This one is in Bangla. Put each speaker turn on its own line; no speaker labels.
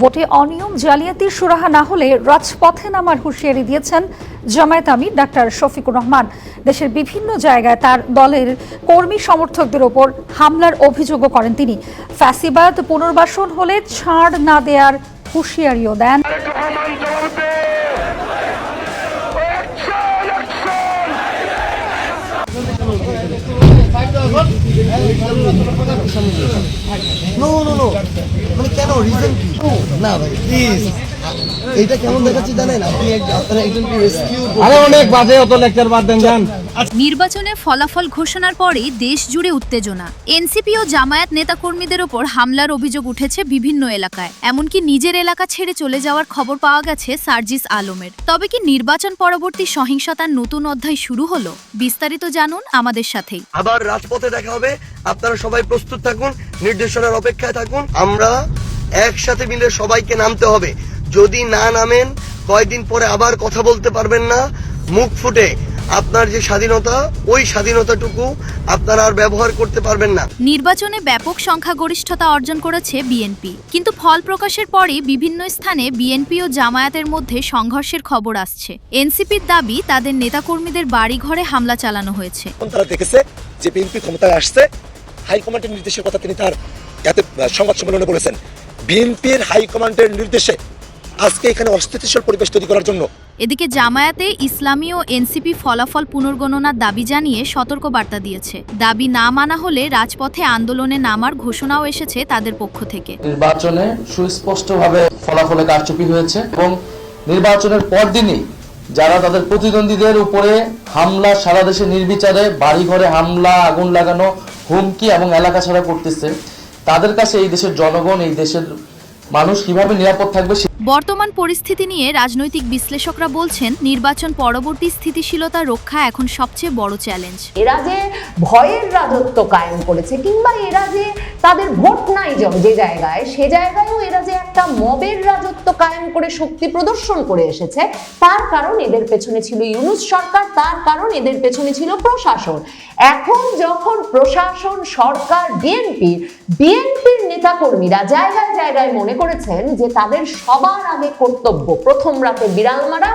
ভোটে অনিয়ম জালিয়াতি সুরাহা না হলে রাজপথে নামার হুঁশিয়ারি দিয়েছেন জামায়াত আমির ডাক্তার শফিকুর রহমান। দেশের বিভিন্ন জায়গায় তার দলের কর্মী সমর্থকদের ওপর হামলার অভিযোগও করেন তিনি। ফ্যাসিবাদ পুনর্বাসন হলে ছাড় না দেয়ার হুঁশিয়ারিও দেন।
রহমান জবাব দে action action
no no no মানে কেন রিজন কি না ভাই প্লিজ এটা কেমন দেখাচ্ছি জানেন? আপনি একজনকে রেস্কিউ
আরে অনেক বাজে অত লেকচার বাদ দেন যান
নির্বাচনের ফলাফল ঘোষণার পরেই দেশ জুড়ে উত্তেজনা। এনসিপি ও জামায়াত নেতাকর্মীদের ওপর হামলার অভিযোগ উঠেছে বিভিন্ন এলাকায়। এমনকি নিজের এলাকা ছেড়ে চলে যাওয়ার খবর পাওয়া গেছে সার্জিস আলমের। তবে কি নির্বাচন পরবর্তী সহিংসতার নতুন অধ্যায় শুরু হলো? বিস্তারিত জানুন আমাদের সাথেই।
আবার রাজপথে দেখা হবে। আপনারা সবাই প্রস্তুত থাকুন নির্দেশনার অপেক্ষায় থাকুন। আমরা একসাথে মিলে সবাইকে নামতে হবে। যদি না নামেন কয়দিন পরে আবার কথা বলতে পারবেন না। মুখ ফুটে আপনার যে স্বাধীনতা ওই স্বাধীনতাটুকু আপনারা আর ব্যবহার করতে পারবেন না।
নির্বাচনে ব্যাপক সংখ্যাগরিষ্ঠতা অর্জন করেছে বিএনপি। কিন্তু ফল প্রকাশের পরই বিভিন্ন স্থানে বিএনপি ও জামায়াতের মধ্যে সংঘর্ষের খবর আসছে। এনসিপির দাবি তাদের নেতাকর্মীদের বাড়িঘরে হামলা চালানো হয়েছে।
তারা দেখেছে যে বিএনপি ক্ষমতায় আসছে। হাইকমান্ডের নির্দেশের কথা তিনি তার সংবাদ সম্মেলনে বলেছেন। বিএনপির হাইকমান্ডের নির্দেশে আজকে এখানে অস্থিতিশীল পরিবেশ তৈরি করার জন্য।
এদিকে জামায়াতে ইসলামী ও এনসিপি ফলাফল পুনর্গণনার দাবি জানিয়ে সতর্ক বার্তা দিয়েছে। দাবি না মানা হলে রাজপথে আন্দোলনে নামার ঘোষণাও এসেছে তাদের পক্ষ থেকে।
নির্বাচনে সুস্পষ্টভাবে ফলাফলে কারচুপি হয়েছে এবং নির্বাচনের পরদিনই যারা তাদের প্রতিদ্বন্দ্বীদের উপরে হামলা সারা দেশে নির্বিচারে বাড়িঘরে হামলা আগুন লাগানো হুমকি এবং এলাকা ছাড়া করতেছে তাদের কাছে এই দেশের জনগণ এই দেশের মানুষ কীভাবে নিরাপদ থাকবে
বর্তমান পরিস্থিতি নিয়ে রাজনৈতিক বিশ্লেষকরা বলছেন নির্বাচন পরবর্তী স্থিতিশীলতা রক্ষা এখন সবচেয়ে বড় চ্যালেঞ্জ।
এরা যে ভয়ের রাজত্ব কায়েম করেছে কিংবা এরা যে তাদের ভোট নাই যে যে জায়গায় সে জায়গায়ও এরা যে একটা মবের রাজত্ব কায়েম করে শক্তি প্রদর্শন করে এসেছে। তার কারণ এদের পেছনে ছিল ইউনুস সরকার, তার কারণ এদের পেছনে ছিল প্রশাসন। এখন যখন প্রশাসন সরকার, বিএনপি, বিএনপির নেতাকর্মীরা জায়গায় জায়গায় মনে করেছেন যে তাদের সবার আগে কর্তব্য প্রথম রাতে বিড়াল মারা